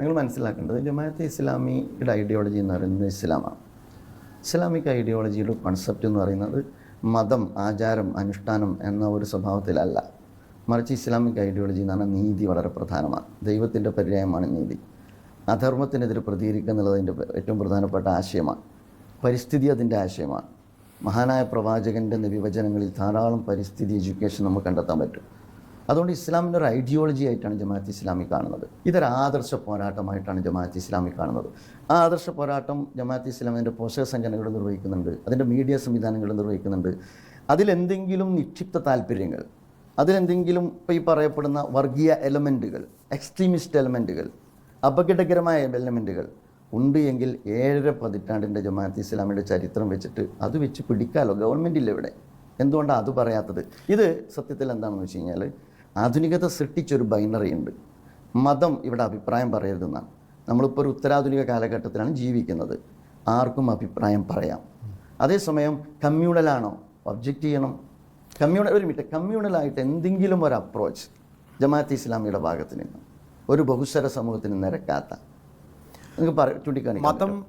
നിങ്ങൾ മനസ്സിലാക്കേണ്ടത് ജമാഅത്തെ ഇസ്ലാമിയുടെ ഐഡിയോളജി എന്ന് പറയുന്നത് ഇസ്ലാമാണ്. ഇസ്ലാമിക് ഐഡിയോളജിയുടെ കോൺസെപ്റ്റ് എന്ന് പറയുന്നത് മതം ആചാരം അനുഷ്ഠാനം എന്ന ഒരു സ്വഭാവത്തിലല്ല. മറിച്ച് ഇസ്ലാമിക് ഐഡിയോളജി എന്ന് പറഞ്ഞാൽ നീതി വളരെ പ്രധാനമാണ്. ദൈവത്തിന്റെ പര്യായമാണ് നീതി. അധർമ്മത്തിനെതിരെ പ്രതികരിക്കുക എന്നുള്ളത് അതിന്റെ ഏറ്റവും പ്രധാനപ്പെട്ട ആശയമാണ്. പരിസ്ഥിതി അതിന്റെ ആശയമാണ്. മഹാനായ പ്രവാചകന്റെ വിഭജനങ്ങളിൽ ധാരാളം പരിസ്ഥിതി എഡ്യൂക്കേഷൻ നമുക്ക് കണ്ടെത്താൻ പറ്റും. അതുകൊണ്ട് ഇസ്ലാമിന്റെ ഒരു ഐഡിയോളജി ആയിട്ടാണ് ജമാഅത്ത് ഇസ്ലാമി കാണുന്നത്. ഇതൊരു ആദർശ പോരാട്ടമായിട്ടാണ് ജമാഅത്ത് ഇസ്ലാമി കാണുന്നത്. ആ ആദർശ പോരാട്ടം ജമാഅത്ത് ഇസ്ലാമിന്റെ പോഷക സംഘടനകൾ നിർവഹിക്കുന്നുണ്ട്. അതിന്റെ മീഡിയ സംവിധാനങ്ങൾ നിർവഹിക്കുന്നുണ്ട്. അതിലെന്തെങ്കിലും നിക്ഷിപ്ത താല്പര്യങ്ങൾ അതിലെന്തെങ്കിലും ഇപ്പോൾ ഈ പറയപ്പെടുന്ന വർഗീയ എലമെന്റുകൾ എക്സ്ട്രീമിസ്റ്റ് എലമെന്റുകൾ അപകടകരമായ എലമെന്റുകൾ ഉണ്ട് എങ്കിൽ ഏഴര പതിറ്റാണ്ടിന്റെ ജമാഅത്ത് ഇസ്ലാമിയുടെ ചരിത്രം വെച്ചിട്ട് അത് വെച്ച് പിടിക്കാമല്ലോ ഗവൺമെന്റില്ല ഇവിടെ. എന്തുകൊണ്ടാണ് അത് പറയാത്തത്? ഇത് സത്യത്തിൽ എന്താണെന്ന് വെച്ച് കഴിഞ്ഞാൽ ആധുനികത സൃഷ്ടിച്ചൊരു ബൈനറി ഉണ്ട്. മതം ഇവിടെ അഭിപ്രായം പറയരുതെന്നാണ്. നമ്മളിപ്പോൾ ഒരു ഉത്തരാധുനിക കാലഘട്ടത്തിലാണ് ജീവിക്കുന്നത്. ആർക്കും അഭിപ്രായം പറയാം. അതേസമയം കമ്മ്യൂണലാണോ? ഒബ്ജക്റ്റ് ചെയ്യണം. കമ്മ്യൂണൽ ഒരു മിനിറ്റ്. കമ്മ്യൂണലായിട്ട് എന്തെങ്കിലും ഒരു അപ്രോച്ച് ജമാഅത്ത് ഇസ്ലാമിയുടെ ഭാഗത്ത് നിന്ന് ഒരു ബഹുസ്വര സമൂഹത്തിന് നിരക്കാത്ത. നിങ്ങൾക്ക് പറ ചൂണ്ടിക്കാണിക്കാം മതം